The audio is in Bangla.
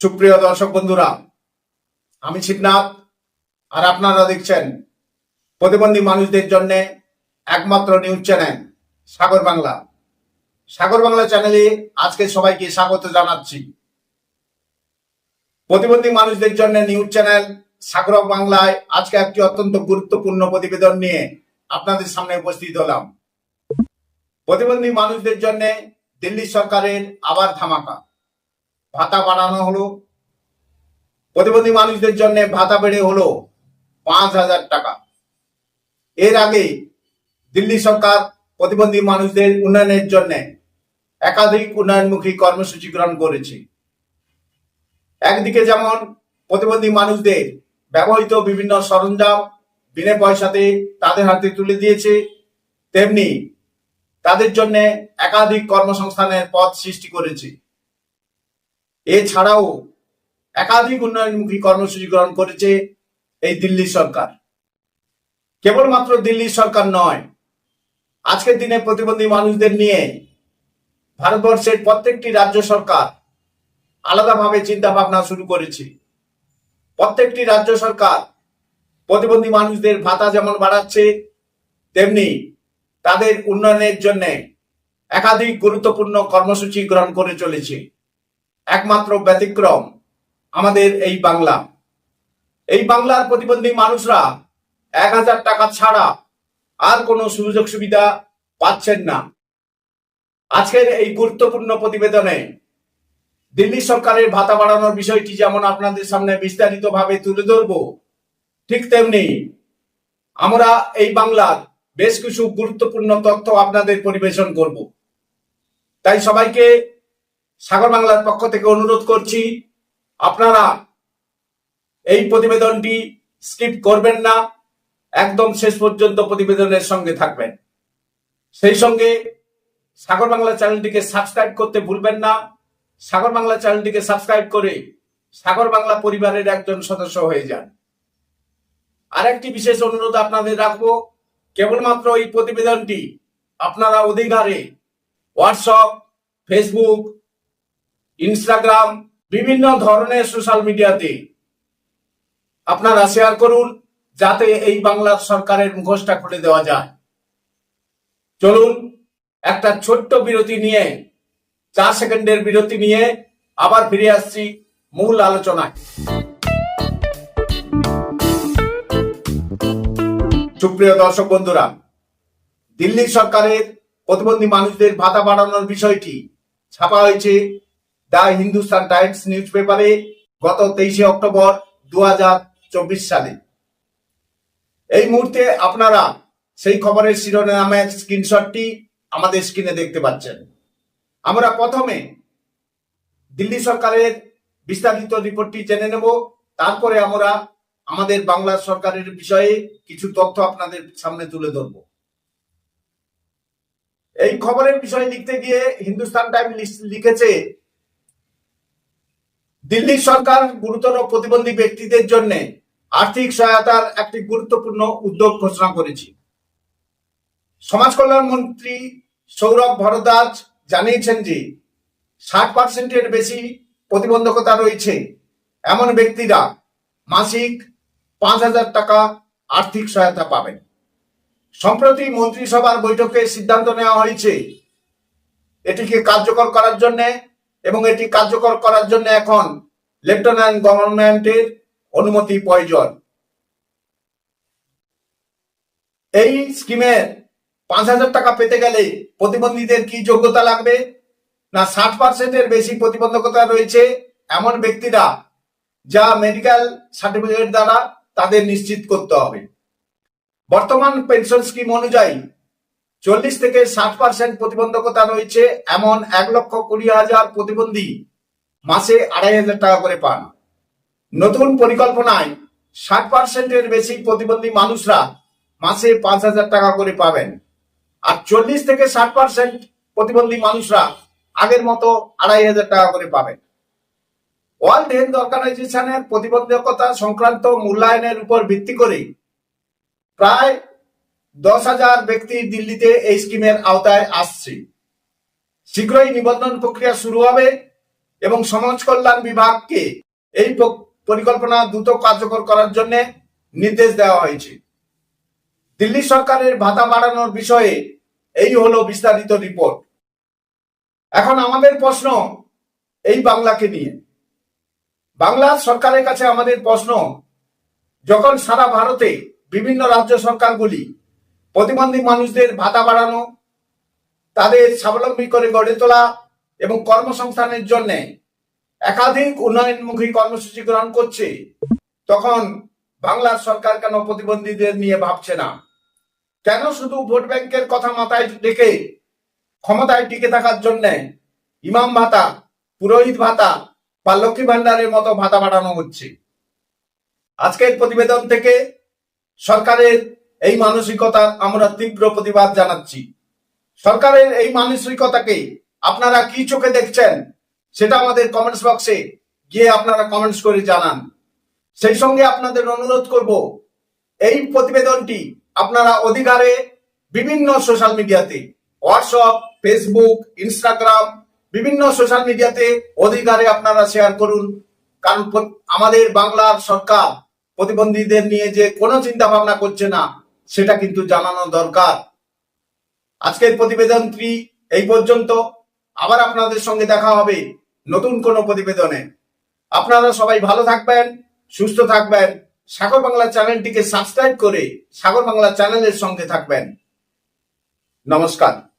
সুপ্রিয় দর্শক বন্ধুরা, আমি শিবনাথ, আর আপনারা দেখছেন প্রতিবন্ধী মানুষদের জন্য একমাত্র নিউজ চ্যানেল সাগর বাংলা। সাগর বাংলা চ্যানেলে আজকে সবাইকে স্বাগত জানাচ্ছি। প্রতিবন্ধী মানুষদের জন্য নিউজ চ্যানেল সাগর বাংলায় আজকে একটি অত্যন্ত গুরুত্বপূর্ণ প্রতিবেদন নিয়ে আপনাদের সামনে উপস্থিত হলাম। প্রতিবন্ধী মানুষদের জন্য দিল্লি সরকারের আবার ধামাকা। ভাতা বাড়ানো হলো। প্রতিবন্ধী মানুষদের জন্য ভাতা বেড়ে হলো পাঁচ হাজার টাকা। এর আগে দিল্লি সরকার প্রতিবন্ধী মানুষদের উন্নয়নের জন্য একাধিক উন্নয়নমুখী কর্মসূচি গ্রহণ করেছে। একদিকে যেমন প্রতিবন্ধী মানুষদের ব্যবহৃত বিভিন্ন সরঞ্জাম বিনা পয়সাতে তাদের হাতে তুলে দিয়েছে, তেমনি তাদের জন্য একাধিক কর্মসংস্থানের পথ সৃষ্টি করেছে। এছাড়াও একাধিক উন্নয়নমুখী কর্মসূচি গ্রহণ করেছে এই দিল্লি সরকার। কেবলমাত্র দিল্লি সরকার নয়, আজকের দিনে প্রতিবন্ধী মানুষদের নিয়ে ভারতবর্ষের প্রত্যেকটি রাজ্য সরকার আলাদাভাবে চিন্তা ভাবনা শুরু করেছে। প্রত্যেকটি রাজ্য সরকার প্রতিবন্ধী মানুষদের ভাতা যেমন বাড়াচ্ছে, তেমনি তাদের উন্নয়নের জন্য একাধিক গুরুত্বপূর্ণ কর্মসূচি গ্রহণ করে চলেছে। একমাত্র ব্যতিক্রম আমাদের এই বাংলা। এই বাংলার প্রতিবন্ধী মানুষরা এক হাজার টাকা ছাড়া আর কোনো সুযোগ সুবিধা পাচ্ছেন না। আজকের এই গুরুত্বপূর্ণ প্রতিবেদনে দিল্লি সরকারের ভাতা বাড়ানোর বিষয়টি যেমন আপনাদের সামনে বিস্তারিতভাবে তুলে ধরব, ঠিক তেমনি আমরা এই বাংলার বেশ কিছু গুরুত্বপূর্ণ তথ্য আপনাদের পরিবেশন করব। তাই সবাইকে সাগর বাংলার পক্ষ থেকে অনুরোধ করছি, আপনারা এই প্রতিবেদনটি স্কিপ করবেন না, একদম শেষ পর্যন্ত প্রতিবেদনের সঙ্গে থাকবেন। সেই সঙ্গে সাগর বাংলা চ্যানেলটিকে সাবস্ক্রাইব করতে ভুলবেন না। সাগর বাংলা চ্যানেলটিকে সাবস্ক্রাইব করে সাগর বাংলা পরিবারের একজন সদস্য হয়ে যান। আরেকটি বিশেষ অনুরোধ আপনাদের রাখব, কেবলমাত্র এই প্রতিবেদনটি আপনারা অধিকারে হোয়াটসঅ্যাপ, ফেসবুক ইনস্টাগ্রাম, বিভিন্ন ধরনের সোশ্যাল মিডিয়াতে আপনারা শেয়ার করুন, যাতে এই বাংলা সরকারের মুখোশটা খুলে দেওয়া যায়। চলুন, একটা ছোট্ট বিরতি নিয়ে, চার সেকেন্ডের বিরতি নিয়ে আবার ফিরে আসছি মূল আলোচনায়। সুপ্রিয় দর্শক বন্ধুরা, দিল্লি সরকারের প্রতিবন্ধী মানুষদের ভাতা বাড়ানোর বিষয়টি ছাপা হয়েছে দ্য হিন্দুস্তান টাইমস নিউজ পেপারে গত তেইশে অক্টোবর দু হাজার চব্বিশ সালে। এই মুহূর্তে আপনারা সেই খবরের শিরোনামের স্ক্রিনশটটি আমাদের স্ক্রিনে দেখতে পাচ্ছেন। আমরা প্রথমে দিল্লি সরকারের বিস্তারিত রিপোর্টটি জেনে নেব। তারপরে আমরা আমাদের বাংলা সরকারের বিষয়ে কিছু তথ্য আপনাদের সামনে তুলে ধরব। এই খবরের বিষয়ে লিখতে গিয়ে হিন্দুস্তান টাইম লিখেছে দিল্লি সরকার গুরুতর প্রতিবন্ধী ব্যক্তিদের জন্য আর্থিক সহায়তার একটি গুরুত্বপূর্ণ উদ্যোগ ঘোষণা করেছে। সমাজ কল্যাণ মন্ত্রী সৌরভ ভরদ্বাজ জানিয়েছেন যে, ষাট পার্সেন্টের বেশি প্রতিবন্ধকতা রয়েছে। এমন ব্যক্তিরা মাসিক পাঁচ হাজার টাকা আর্থিক সহায়তা পাবেন। সম্প্রতি মন্ত্রিসভার বৈঠকে সিদ্ধান্ত নেওয়া হয়েছে, এটিকে কার্যকর করার জন্য এবং এটি কার্যকর করার জন্য এখন লেফটেন্যান্ট গভর্নমেন্টের অনুমতি প্রয়োজন। এই স্কিমের পাঁচ হাজার টাকা পেতে গেলে প্রতিবন্ধীদের কি যোগ্যতা লাগবে? না, ষাট পার্সেন্টের বেশি প্রতিবন্ধকতা রয়েছে এমন ব্যক্তিরা যা মেডিকেল সার্টিফিকেট দ্বারা তাদের নিশ্চিত করতে হবে। বর্তমান পেনশন স্কিম অনুযায়ী চল্লিশ থেকে ষাট পার্সেন্ট প্রতিবন্ধকতা রয়েছে এমন এক লক্ষ কুড়ি হাজার প্রতিবন্ধী মাসে আড়াই হাজার টাকা করে পান। নতুন পরিকল্পনায় ষাট পার্সেন্টের বেশি প্রতিবন্ধী মানুষরা মাসে পাঁচ হাজার টাকা করে পাবেন। আর চল্লিশ থেকে ষাট পার্সেন্ট প্রতিবন্ধী মানুষরা আগের মতো আড়াই হাজার টাকা করে পাবেন। ওয়ার্ল্ড হেলথ অর্গানাইজেশনের প্রতিবন্ধকতা সংক্রান্ত মূল্যায়নের উপর ভিত্তি করে প্রায় দশ হাজার ব্যক্তি দিল্লিতে এই স্কিমের আওতায় আসছে। শীঘ্রই নিবন্ধন প্রক্রিয়া শুরু হবে এবং সমাজ কল্যাণ বিভাগকে এই পরিকল্পনা দ্রুত কার্যকর করার জন্য নির্দেশ দেওয়া হয়েছে। দিল্লি সরকারের ভাতা বাড়ানোর বিষয়ে এই হলো বিস্তারিত রিপোর্ট। এখন আমাদের প্রশ্ন এই বাংলাকে নিয়ে। বাংলা সরকারের কাছে আমাদের প্রশ্ন, যখন সারা ভারতে বিভিন্ন রাজ্য সরকারগুলি প্রতিবন্ধী মানুষদের ভাতা বাড়ানো, তাদের স্বাবলম্বী করে গড়ে তোলা এবং কর্মসংস্থানের জন্য একাধিক উন্নয়নমুখী কর্মসূচি গ্রহণ করছে, তখন বাংলার সরকার কেন প্রতিবন্ধীদের নিয়ে ভাবছে না? কেন শুধু ভোট ব্যাংকের কথা মাথায় রেখে ক্ষমতায় টিকে থাকার জন্য ইমাম ভাতা, পুরোহিত ভাতা বা লক্ষ্মী ভান্ডারের মতো ভাতা বাড়ানো হচ্ছে? আজকের প্রতিবেদন থেকে সরকারের এই মানসিকতা আমরা তীব্র প্রতিবাদ জানাচ্ছি। সরকারের এই মানসিকতাকে আপনারা কি চোখে দেখছেন, সেটা আমাদের কমেন্টস বক্সে গিয়ে আপনারা কমেন্টস করে জানান। সেই সঙ্গে আপনাদের অনুরোধ করব, এই প্রতিবেদনটি আপনারা অধিকারে বিভিন্ন সোশ্যাল মিডিয়াতে হোয়াটসঅ্যাপ ফেসবুক ইনস্টাগ্রাম বিভিন্ন সোশ্যাল মিডিয়াতে অধিকারে আপনারা শেয়ার করুন। কারণ আমাদের বাংলার সরকার প্রতিবন্ধীদের নিয়ে যে কোনো চিন্তা ভাবনা করছে না। সেটা কিন্তু জানানো দরকার। আজকের প্রতিবেদনটি এই পর্যন্ত। আবার আপনাদের সঙ্গে দেখা হবে নতুন কোনো প্রতিবেদনে। আপনারা সবাই ভালো থাকবেন, সুস্থ থাকবেন। সাগর বাংলা চ্যানেলটিকে সাবস্ক্রাইব করে সাগর বাংলা চ্যানেলের সঙ্গে থাকবেন। নমস্কার।